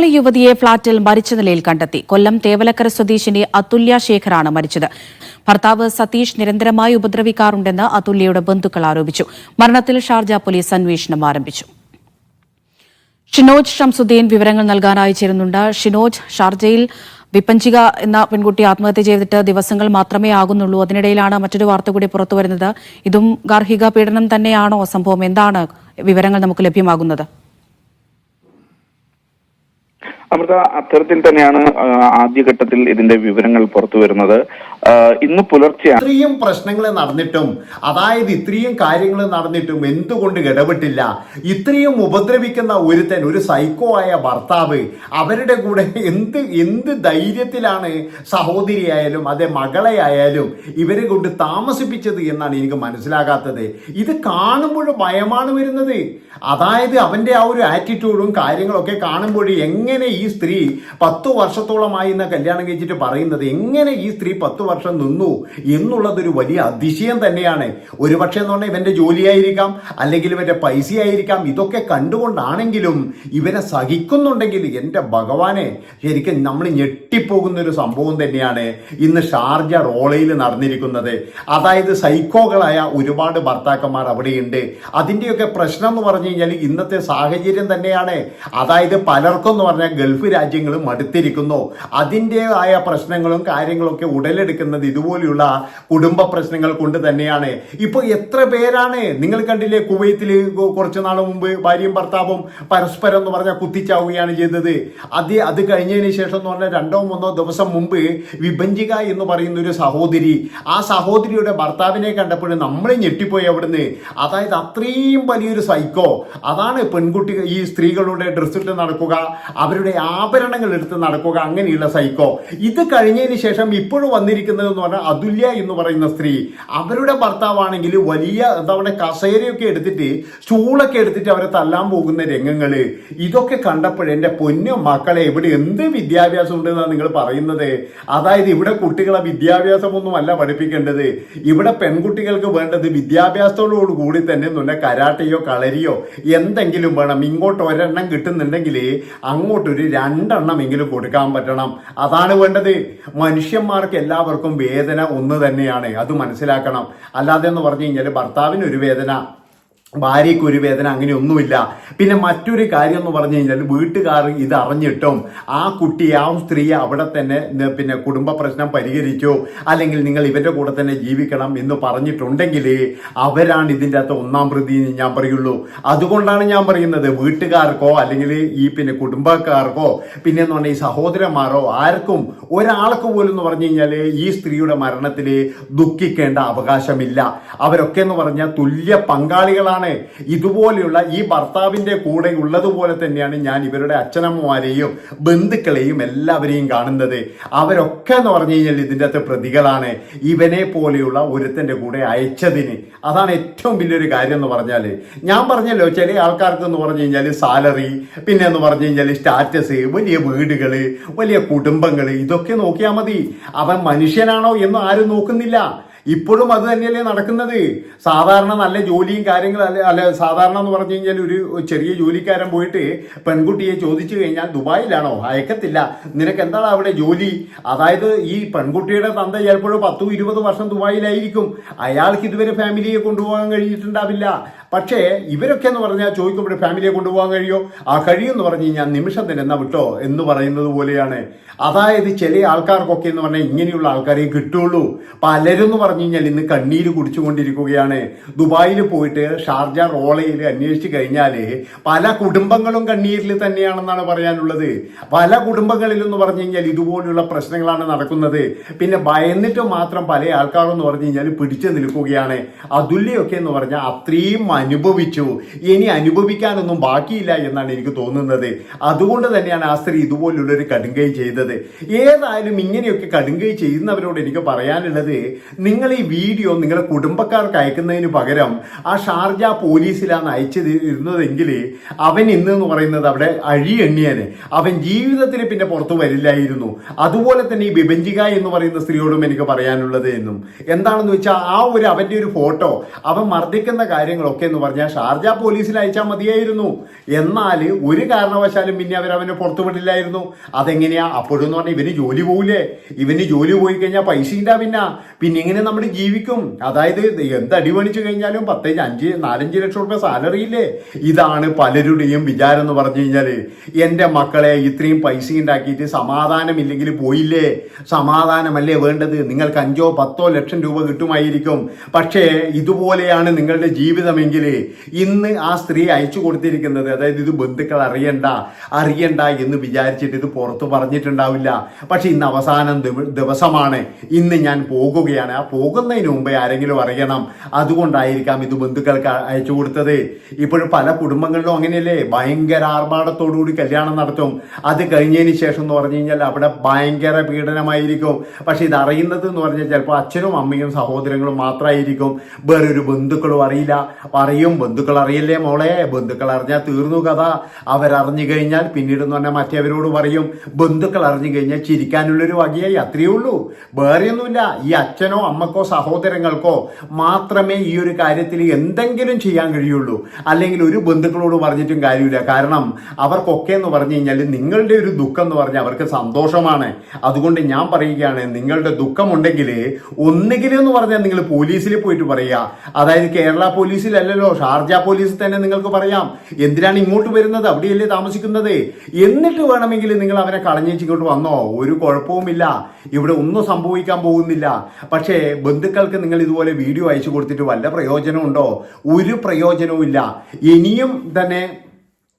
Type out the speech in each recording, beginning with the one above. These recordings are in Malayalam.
മലയാളി യുവതിയെ ഫ്ളാറ്റിൽ മരിച്ച നിലയിൽ കണ്ടെത്തി. കൊല്ലം തേവലക്കര സ്വദേശിനി അതുല്യ ശേഖറാണ് മരിച്ചത്. ഭർത്താവ് സതീഷ് നിരന്തരമായി ഉപദ്രവിക്കാറുണ്ടെന്ന് അതുല്യയുടെ ബന്ധുക്കൾ ആരോപിച്ചു. മരണത്തിൽ ഷാർജ പോലീസ് അന്വേഷണം ആരംഭിച്ചു. ഷിനോജ് ഷംസുദ്ദീൻ വിവരങ്ങൾ നൽകാനായി ചേരുന്നുണ്ട്. ഷിനോജ് ഷാർജയിൽ വിപഞ്ചിക എന്ന പെൺകുട്ടി ആത്മഹത്യ ചെയ്തിട്ട് ദിവസങ്ങൾ മാത്രമേ ആകുന്നുള്ളൂ. അതിനിടയിലാണ് മറ്റൊരു വാർത്ത കൂടി പുറത്തുവരുന്നത്. ഇതും ഗാർഹിക പീഡനം തന്നെയാണോ സംഭവം? എന്താണ് വിവരങ്ങൾ നമുക്ക് ലഭ്യമാകുന്നത്? അമൃത അത്തരത്തിൽ തന്നെയാണ് ആദ്യഘട്ടത്തിൽ ഇതിന്റെ വിവരങ്ങൾ പുറത്തു വരുന്നത്. ഇന്ന് പുലർച്ചെ ഇത്രയും പ്രശ്നങ്ങൾ നടന്നിട്ടും അതായത് ഇത്രയും കാര്യങ്ങൾ നടന്നിട്ടും എന്തുകൊണ്ട് ഇടപെട്ടില്ല? ഇത്രയും ഉപദ്രവിക്കുന്ന ഒരുത്തൻ ഒരു സൈക്കോ ആയ ഭർത്താവ് അവരുടെ കൂടെ എന്ത് എന്ത് ധൈര്യത്തിലാണ് സഹോദരിയായാലും അതേ മകളെ ആയാലും ഇവരെ കൊണ്ട് താമസിപ്പിച്ചത് എന്നാണ് എനിക്ക് മനസ്സിലാകാത്തത്. ഇത് കാണുമ്പോൾ ഭയമാണ് വരുന്നത്. അതായത് അവന്റെ ആ ഒരു ആറ്റിറ്റ്യൂഡും കാര്യങ്ങളൊക്കെ കാണുമ്പോൾ എങ്ങനെ ഈ സ്ത്രീ പത്തു വർഷത്തോളമായി എന്ന കല്യാണം കഴിച്ചിട്ട് പറയുന്നത്? എങ്ങനെ ഈ സ്ത്രീ പത്തു വർഷം നിന്നു എന്നുള്ളതൊരു വലിയ അതിശയം തന്നെയാണ്. ഒരുപക്ഷെ എന്ന് പറഞ്ഞാൽ ഇവന്റെ ജോലിയായിരിക്കാം അല്ലെങ്കിൽ ഇവന്റെ പൈസയായിരിക്കാം ഇതൊക്കെ കണ്ടുകൊണ്ടാണെങ്കിലും ഇവനെ സഹിക്കുന്നുണ്ടെങ്കിൽ എന്റെ ഭഗവാനെ ശരിക്കും നമ്മൾ ഞെട്ടിപ്പോകുന്ന ഒരു സംഭവം തന്നെയാണ് ഇന്ന് ഷാർജ റോളയിൽ നടന്നിരിക്കുന്നത്. അതായത് സൈക്കോകളായ ഒരുപാട് ഭർത്താക്കന്മാർ അവിടെയുണ്ട്. അതിന്റെയൊക്കെ പ്രശ്നം എന്ന് പറഞ്ഞു കഴിഞ്ഞാൽ ഇന്നത്തെ സാഹചര്യം തന്നെയാണ്. അതായത് പലർക്കും എന്ന് പറഞ്ഞാൽ ഗൾഫ് രാജ്യങ്ങൾ മടുത്തിരിക്കുന്നു. അതിന്റെതായ പ്രശ്നങ്ങളും കാര്യങ്ങളൊക്കെ ഉടലെടുക്കുന്നത് ഇതുപോലെയുള്ള കുടുംബ പ്രശ്നങ്ങൾ കൊണ്ട് തന്നെയാണ്. ഇപ്പോൾ എത്ര പേരാണ്? നിങ്ങൾ കണ്ടില്ലേ കുവൈത്തിൽ കുറച്ച് നാൾ മുമ്പ് ഭാര്യയും ഭർത്താവും പരസ്പരം എന്ന് പറഞ്ഞാൽ കുത്തിച്ചാവുകയാണ് ചെയ്തത്. അത് അത് കഴിഞ്ഞതിന് ശേഷം എന്ന് പറഞ്ഞാൽ രണ്ടോ മൂന്നോ ദിവസം മുമ്പ് വിഭജിക എന്ന് പറയുന്ന ഒരു സഹോദരി. ആ സഹോദരിയുടെ ഭർത്താവിനെ കണ്ടപ്പോൾ നമ്മൾ ഞെട്ടിപ്പോയി അവിടുന്ന്. അതായത് അത്രയും വലിയൊരു സൈക്കോ അതാണ് പെൺകുട്ടി ഈ സ്ത്രീകളുടെ ഡ്രസ്സിട്ട് നടക്കുക അവരുടെ ആഭരണങ്ങൾ എടുത്ത് നടക്കുക അങ്ങനെയുള്ള സൈക്കോ ഇത് കഴിഞ്ഞതിന് ശേഷം ഇപ്പോഴും വന്നിരിക്കുന്നത് എന്ന് പറഞ്ഞാൽ അതുല്യ എന്ന് പറയുന്ന സ്ത്രീ. അവരുടെ ഭർത്താവാണെങ്കിൽ വലിയ എന്താ പറയുക കസേരയൊക്കെ എടുത്തിട്ട് സ്റ്റൂളൊക്കെ എടുത്തിട്ട് അവരെ തല്ലാൻ പോകുന്ന രംഗങ്ങൾ. ഇതൊക്കെ കണ്ടപ്പോൾ എന്റെ പൊന്നു മക്കളെ ഇവിടെ എന്ത് വിദ്യാഭ്യാസം ഉണ്ടെന്നാണ് നിങ്ങൾ പറയുന്നത്? അതായത് ഇവിടെ കുട്ടികളെ വിദ്യാഭ്യാസമൊന്നും അല്ല പഠിപ്പിക്കേണ്ടത്. ഇവിടെ പെൺകുട്ടികൾക്ക് വേണ്ടത് വിദ്യാഭ്യാസത്തോടു കൂടി തന്നെ പറഞ്ഞാൽ കരാട്ടയോ കളരിയോ എന്തെങ്കിലും വേണം. ഇങ്ങോട്ട് ഒരെണ്ണം കിട്ടുന്നുണ്ടെങ്കിൽ അങ്ങോട്ട് ഒരു രണ്ടെണ്ണം എങ്കിലും കൊടുക്കാൻ പറ്റണം. അതാണ് വേണ്ടത്. മനുഷ്യന്മാർക്ക് എല്ലാവർക്കും വേദന ഒന്ന് തന്നെയാണ്. അത് മനസ്സിലാക്കണം. അല്ലാതെ എന്ന് പറഞ്ഞു കഴിഞ്ഞാൽ ഭർത്താവിന് ഒരു വേദന. ഭാര്യയ്ക്ക് ഒരു വേദന അങ്ങനെയൊന്നുമില്ല പിന്നെ മറ്റൊരു കാര്യം എന്ന് പറഞ്ഞു കഴിഞ്ഞാൽ വീട്ടുകാർ ഇത് അറിഞ്ഞിട്ടും ആ കുട്ടി ആ സ്ത്രീ അവിടെ തന്നെ പിന്നെ കുടുംബ പ്രശ്നം പരിഹരിക്കോ അല്ലെങ്കിൽ നിങ്ങൾ ഇവരുടെ കൂടെ തന്നെ ജീവിക്കണം എന്ന് പറഞ്ഞിട്ടുണ്ടെങ്കിൽ അവരാണ് ഇതിന്റെ അകത്ത് ഒന്നാം പ്രതി ഞാൻ പറയുള്ളൂ. അതുകൊണ്ടാണ് ഞാൻ പറയുന്നത് വീട്ടുകാർക്കോ അല്ലെങ്കിൽ ഈ പിന്നെ കുടുംബക്കാർക്കോ പിന്നെ എന്ന് പറഞ്ഞാൽ ഈ സഹോദരന്മാരോ ആർക്കും ഒരാൾക്ക് പോലും എന്ന് പറഞ്ഞു കഴിഞ്ഞാൽ ഈ സ്ത്രീയുടെ മരണത്തിൽ ദുഃഖിക്കേണ്ട അവകാശമില്ല. അവരൊക്കെ എന്ന് പറഞ്ഞാൽ തുല്യ പങ്കാളികളാണ്. ഇതുപോലെയുള്ള ഈ ഭർത്താവിന്റെ കൂടെ ഉള്ളതുപോലെ തന്നെയാണ് ഞാൻ ഇവരുടെ അച്ഛനമ്മമാരെയും ബന്ധുക്കളെയും എല്ലാവരെയും കാണുന്നത്. അവരൊക്കെ എന്ന് പറഞ്ഞു കഴിഞ്ഞാൽ ഇതിന്റെ അകത്ത് പ്രതികളാണ്. ഇവനെ പോലെയുള്ള ഒരുത്തന്റെ കൂടെ അയച്ചതിന്. അതാണ് ഏറ്റവും വലിയൊരു കാര്യം എന്ന് പറഞ്ഞാൽ ഞാൻ പറഞ്ഞല്ലോ ചില ആൾക്കാർക്ക് എന്ന് പറഞ്ഞു കഴിഞ്ഞാൽ സാലറി പിന്നെ എന്ന് പറഞ്ഞു കഴിഞ്ഞാൽ സ്റ്റാറ്റസ് വലിയ വീടുകൾ വലിയ കുടുംബങ്ങൾ ഇതൊക്കെ നോക്കിയാൽ മതി. അവൻ മനുഷ്യനാണോ എന്ന് ആരും നോക്കുന്നില്ല. ഇപ്പോഴും അത് തന്നെയല്ലേ നടക്കുന്നത്? സാധാരണ നല്ല ജോലിയും കാര്യങ്ങളും അല്ലെ അല്ല സാധാരണ എന്ന് പറഞ്ഞു കഴിഞ്ഞാൽ ഒരു ചെറിയ ജോലിക്കാരൻ പോയിട്ട് പെൺകുട്ടിയെ ചോദിച്ചു കഴിഞ്ഞാൽ ദുബായിലാണോ? അയക്കത്തില്ല. നിനക്ക് എന്താണ് അവിടെ ജോലി? അതായത് ഈ പെൺകുട്ടിയുടെ തന്ത ചിലപ്പോഴും പത്തും ഇരുപത് വർഷം ദുബായിലായിരിക്കും. അയാൾക്ക് ഇതുവരെ ഫാമിലിയെ കൊണ്ടുപോകാൻ കഴിഞ്ഞിട്ടുണ്ടാവില്ല. പക്ഷേ ഇവരൊക്കെ എന്ന് പറഞ്ഞാൽ ചോദിക്കുമ്പോൾ ഫാമിലിയെ കൊണ്ടുപോകാൻ കഴിയോ? ആ കഴിയുമെന്ന് പറഞ്ഞു കഴിഞ്ഞാൽ നിമിഷം തന്നെ എന്നാ വിട്ടോ എന്ന് പറയുന്നത് പോലെയാണ്. അതായത് ചില ആൾക്കാർക്കൊക്കെ എന്ന് പറഞ്ഞാൽ ഇങ്ങനെയുള്ള ആൾക്കാരെ കിട്ടുള്ളൂ പലരും എന്ന് പറഞ്ഞു കഴിഞ്ഞാൽ ഇന്ന് കണ്ണീര് കുടിച്ചുകൊണ്ടിരിക്കുകയാണ്. ദുബായിൽ പോയിട്ട് ഷാർജ റോളയിൽ അന്വേഷിച്ച് കഴിഞ്ഞാൽ പല കുടുംബങ്ങളും കണ്ണീരിൽ തന്നെയാണെന്നാണ് പറയാനുള്ളത്. പല കുടുംബങ്ങളിൽ എന്ന് പറഞ്ഞു കഴിഞ്ഞാൽ ഇതുപോലുള്ള പ്രശ്നങ്ങളാണ് നടക്കുന്നത്. പിന്നെ ഭയന്നിട്ട് മാത്രം പല ആൾക്കാരും എന്ന് പറഞ്ഞു കഴിഞ്ഞാൽ പിടിച്ചു നിൽക്കുകയാണ്. അതുല്യൊക്കെ എന്ന് പറഞ്ഞാൽ അത്രയും അനുഭവിച്ചു. ഇനി അനുഭവിക്കാനൊന്നും ബാക്കിയില്ല എന്നാണ് എനിക്ക് തോന്നുന്നത്. അതുകൊണ്ട് തന്നെയാണ് ആ സ്ത്രീ ഇതുപോലുള്ളൊരു കടുങ്കൈ ചെയ്തത്. ഏതായാലും ഇങ്ങനെയൊക്കെ കടുങ്കൈ ചെയ്യുന്നവരോട് എനിക്ക് പറയാനുള്ളത് നിങ്ങൾ ഈ വീഡിയോ നിങ്ങളുടെ കുടുംബക്കാർക്ക് അയക്കുന്നതിന് പകരം ആ ഷാർജ പോലീസിലാണ് അയച്ചത് ഇരുന്നതെങ്കിൽ അവൻ ഇന്ന് എന്ന് പറയുന്നത് അവിടെ അഴി അവൻ ജീവിതത്തിൽ പിന്നെ പുറത്തു വരില്ലായിരുന്നു. അതുപോലെ തന്നെ ഈ ബിബഞ്ചിക എന്ന് പറയുന്ന സ്ത്രീയോടും എനിക്ക് പറയാനുള്ളത് എന്നും. എന്താണെന്ന് വെച്ചാൽ ആ ഒരു അവന്റെ ഒരു ഫോട്ടോ അവൻ മർദ്ദിക്കുന്ന കാര്യങ്ങളൊക്കെ എന്ന് പറഞ്ഞാൽ ഷാർജ പോലീസിൽ അയച്ചാൽ മതിയായിരുന്നു. എന്നാൽ ഒരു കാരണവശാലും പിന്നെ അവർ അവനെ പുറത്തുവിടില്ലായിരുന്നു അതെങ്ങനെയാ? അപ്പോഴെന്ന് പറഞ്ഞാൽ ഇവന് ജോലി പോകില്ലേ ഇവന് ജോലി പോയി കഴിഞ്ഞാൽ പൈസ ഇല്ല പിന്നെ. പിന്നെ ഇങ്ങനെ നമ്മൾ ജീവിക്കും? അതായത് എന്ത് അടിപണിച്ചു കഴിഞ്ഞാലും പത്ത് അഞ്ച് നാലഞ്ച് ലക്ഷം റുപ്യ സാലറി ഇല്ലേ? ഇതാണ് പലരുടെയും വിചാരം എന്ന് പറഞ്ഞു കഴിഞ്ഞാൽ എന്റെ മക്കളെ ഇത്രയും പൈസ ഉണ്ടാക്കിയിട്ട് സമാധാനമില്ലെങ്കിൽ പോയില്ലേ? സമാധാനമല്ലേ വേണ്ടത്? നിങ്ങൾക്ക് അഞ്ചോ പത്തോ ലക്ഷം രൂപ കിട്ടുമായിരിക്കും. പക്ഷേ ഇതുപോലെയാണ് നിങ്ങളുടെ ജീവിതമെങ്കിൽ ഇന്ന് ആ സ്ത്രീ അയച്ചു കൊടുത്തിരിക്കുന്നത് അതായത് ഇത് ബന്ധുക്കൾ അറിയണ്ട അറിയണ്ട എന്ന് വിചാരിച്ചിട്ട് ഇത് പുറത്ത് പറഞ്ഞിട്ടുണ്ടാവില്ല. പക്ഷെ ഇന്ന് അവസാനം ദിവ- ദിവസമാണ്. ഇന്ന് ഞാൻ പോകുകയാണ്. ആ പോകുന്നതിന് മുമ്പേ ആരെങ്കിലും അറിയണം. അതുകൊണ്ടായിരിക്കാം ഇത് ബന്ധുക്കൾക്ക് അയച്ചു കൊടുത്തത്. ഇപ്പോഴും പല കുടുംബങ്ങളിലും അങ്ങനെയല്ലേ? ഭയങ്കര ആർഭാടത്തോടുകൂടി കല്യാണം നടത്തും. അത് കഴിഞ്ഞതിന് ശേഷം എന്ന് പറഞ്ഞു കഴിഞ്ഞാൽ അവിടെ ഭയങ്കര പീഡനമായിരിക്കും. പക്ഷെ ഇത് അറിയുന്നത് എന്ന് പറഞ്ഞാൽ ചിലപ്പോൾ അച്ഛനും അമ്മയും സഹോദരങ്ങളും മാത്രമായിരിക്കും. വേറൊരു ബന്ധുക്കളും അറിയില്ല. പറയും ബന്ധുക്കൾ അറിയില്ലേ മോളെ? ബന്ധുക്കൾ അറിഞ്ഞാൽ തീർന്നു കഥ. അവരറിഞ്ഞു കഴിഞ്ഞാൽ പിന്നീട് എന്ന് പറഞ്ഞാൽ മറ്റവരോട് പറയും. ബന്ധുക്കൾ അറിഞ്ഞു കഴിഞ്ഞാൽ ചിരിക്കാനുള്ളൊരു വകയായി. അത്രയേ ഉള്ളൂ. വേറെയൊന്നുമില്ല. ഈ അച്ഛനോ അമ്മക്കോ സഹോദരങ്ങൾക്കോ മാത്രമേ ഈ ഒരു കാര്യത്തിൽ എന്തെങ്കിലും ചെയ്യാൻ കഴിയുള്ളൂ. അല്ലെങ്കിൽ ഒരു ബന്ധുക്കളോട് പറഞ്ഞിട്ടും കാര്യമില്ല. കാരണം അവർക്കൊക്കെ എന്ന് പറഞ്ഞു കഴിഞ്ഞാൽ നിങ്ങളുടെ ഒരു ദുഃഖം എന്ന് പറഞ്ഞാൽ അവർക്ക് സന്തോഷമാണ്. അതുകൊണ്ട് ഞാൻ പറയുകയാണ് നിങ്ങളുടെ ദുഃഖമുണ്ടെങ്കിൽ ഒന്നുകിലും എന്ന് പറഞ്ഞാൽ നിങ്ങൾ പോലീസിൽ പോയിട്ട് പറയുക. അതായത് കേരള പോലീസിലല്ലല്ലോ ഷാർജ പോലീസ് തന്നെ നിങ്ങൾക്ക് പറയാം. എന്തിനാണ് ഇങ്ങോട്ട് വരുന്നത്? അവിടെയല്ലേ താമസിക്കുന്നത്? എന്നിട്ട് വേണമെങ്കിൽ നിങ്ങൾ അവനെ കളഞ്ഞേച്ച് ഇങ്ങോട്ട് വന്നോ? ഒരു കുഴപ്പവുമില്ല. ഇവിടെ ഒന്നും സംഭവിക്കാൻ പോകുന്നില്ല. പക്ഷേ ബന്ധുക്കൾക്ക് നിങ്ങൾ ഇതുപോലെ വീഡിയോ അയച്ചു കൊടുത്തിട്ട് വല്ല പ്രയോജനമുണ്ടോ? ഒരു പ്രയോജനവും ഇല്ല ഇനിയും തന്നെ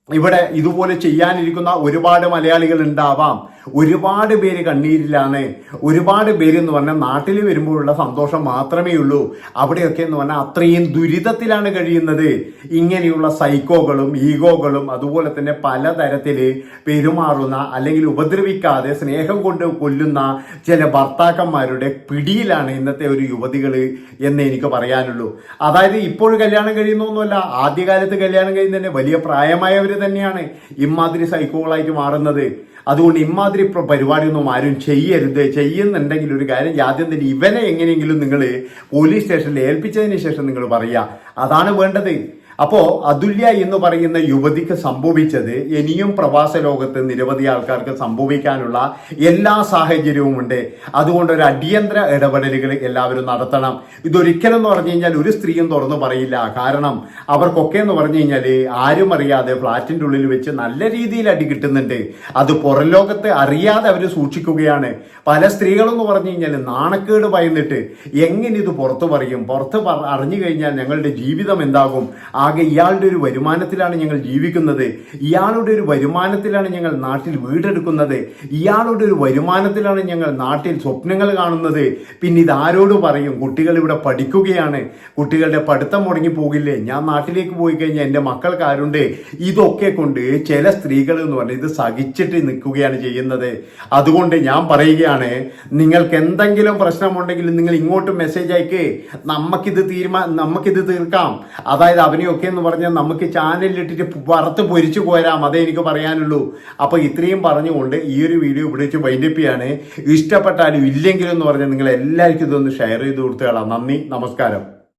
ഇവിടെ ഇതുപോലെ ചെയ്യാനിരിക്കുന്ന ഒരുപാട് മലയാളികൾ ഉണ്ടാവാം. ഒരുപാട് പേര് കണ്ണീരിലാണ്. ഒരുപാട് പേര് എന്ന് പറഞ്ഞാൽ നാട്ടിൽ വരുമ്പോഴുള്ള സന്തോഷം മാത്രമേ ഉള്ളൂ. അവിടെയൊക്കെ എന്ന് പറഞ്ഞാൽ അത്രയും ദുരിതത്തിലാണ് കഴിയുന്നത്. ഇങ്ങനെയുള്ള സൈക്കോകളും ഈഗോകളും അതുപോലെ തന്നെ പലതരത്തിൽ പെരുമാറുന്ന അല്ലെങ്കിൽ ഉപദ്രവിക്കാതെ സ്നേഹം കൊണ്ട് കൊല്ലുന്ന ചില ഭർത്താക്കന്മാരുടെ പിടിയിലാണ് ഇന്നത്തെ ഒരു യുവതികൾ എന്ന് എനിക്ക് പറയാനുള്ളൂ. അതായത് ഇപ്പോൾ കല്യാണം കഴിയുന്നൊന്നുമല്ല ആദ്യകാലത്ത് കല്യാണം കഴിയുന്നതന്നെ വലിയ പ്രായമായവർ തന്നെയാണ് ഇമാതിരി സൈക്കോകളായിട്ട് മാറുന്നത്. അതുകൊണ്ട് ഇമാതിരി പ്ര- പരിപാടിയൊന്നും ആരും ചെയ്യരുത്. ചെയ്യുന്നുണ്ടെങ്കിൽ ഒരു കാര്യം ആദ്യം തന്നെ ഇവനെ എങ്ങനെയെങ്കിലും നിങ്ങൾ പോലീസ് സ്റ്റേഷനിൽ ഏൽപ്പിച്ചതിന് ശേഷം നിങ്ങൾ പറയുക. അതാണ് വേണ്ടത്. അപ്പോ അതുല്യ എന്ന് പറയുന്ന യുവതിക്ക് സംഭവിച്ചത് ഇനിയും പ്രവാസ ലോകത്ത് നിരവധി ആൾക്കാർക്ക് സംഭവിക്കാനുള്ള എല്ലാ സാഹചര്യവും ഉണ്ട്. അതുകൊണ്ട് ഒരു അടിയന്തര ഇടപെടലുകൾ എല്ലാവരും നടത്തണം. ഇതൊരിക്കലും എന്ന് പറഞ്ഞു കഴിഞ്ഞാൽ ഒരു സ്ത്രീയും തുറന്നു പറയില്ല. കാരണം അവർക്കൊക്കെ എന്ന് പറഞ്ഞു കഴിഞ്ഞാൽ ആരും അറിയാതെ ഫ്ലാറ്റിന്റെ ഉള്ളിൽ വെച്ച് നല്ല രീതിയിൽ അടി കിട്ടുന്നുണ്ട്. അത് പുറം ലോകത്ത് അറിയാതെ അവർ സൂക്ഷിക്കുകയാണ്. പല സ്ത്രീകളെന്ന് പറഞ്ഞു കഴിഞ്ഞാൽ നാണക്കേട് ഭയന്നിട്ട് എങ്ങനെ ഇത് പുറത്തു പറയും? പുറത്ത് പറ- അറിഞ്ഞു കഴിഞ്ഞാൽ ഞങ്ങളുടെ ജീവിതം എന്താകും? ആകെ ഇയാളുടെ ഒരു വരുമാനത്തിലാണ് ഞങ്ങൾ ജീവിക്കുന്നത്. ഇയാളുടെ ഒരു വരുമാനത്തിലാണ് ഞങ്ങൾ നാട്ടിൽ വീടെടുക്കുന്നത്. ഇയാളുടെ ഒരു വരുമാനത്തിലാണ് ഞങ്ങൾ നാട്ടിൽ സ്വപ്നങ്ങൾ കാണുന്നത്. പിന്നെ ഇത് ആരോട് പറയും? കുട്ടികൾ ഇവിടെ പഠിക്കുകയാണ്. കുട്ടികളുടെ പഠിത്തം മുടങ്ങി പോകില്ലേ? ഞാൻ നാട്ടിലേക്ക് പോയി കഴിഞ്ഞാൽ എന്റെ മക്കൾക്ക് ആരുണ്ട്? ഇതൊക്കെ കൊണ്ട് ചില സ്ത്രീകൾ എന്ന് പറഞ്ഞാൽ ഇത് സഹിച്ചിട്ട് നിൽക്കുകയാണ് ചെയ്യുന്നത്. അതുകൊണ്ട് ഞാൻ പറയുകയാണ് നിങ്ങൾക്ക് എന്തെങ്കിലും പ്രശ്നമുണ്ടെങ്കിൽ നിങ്ങൾ ഇങ്ങോട്ട് മെസ്സേജ് അയക്കേ. നമുക്കിത് തീരുമാനം നമുക്കിത് തീർക്കാം. അതായത് അവനെയൊക്കെ എന്ന് പറഞ്ഞാൽ നമുക്ക് ചാനലിലിട്ടിട്ട് വറുത്ത് പൊരിച്ചു പോരാം അതേ എനിക്ക് പറയാനുള്ളൂ. അപ്പോൾ ഇത്രയും പറഞ്ഞുകൊണ്ട് ഈ ഒരു വീഡിയോ ഇവിടെ വെച്ച് വൈൻഡപ്പ് ചെയ്യാണ്. ഇഷ്ടപ്പെട്ടാലും ഇല്ലെങ്കിലും എന്ന് പറഞ്ഞാൽ നിങ്ങൾ എല്ലാവർക്കും ഇതൊന്ന് ഷെയർ ചെയ്ത് കൊടുത്തുകളാം നന്ദി നമസ്കാരം.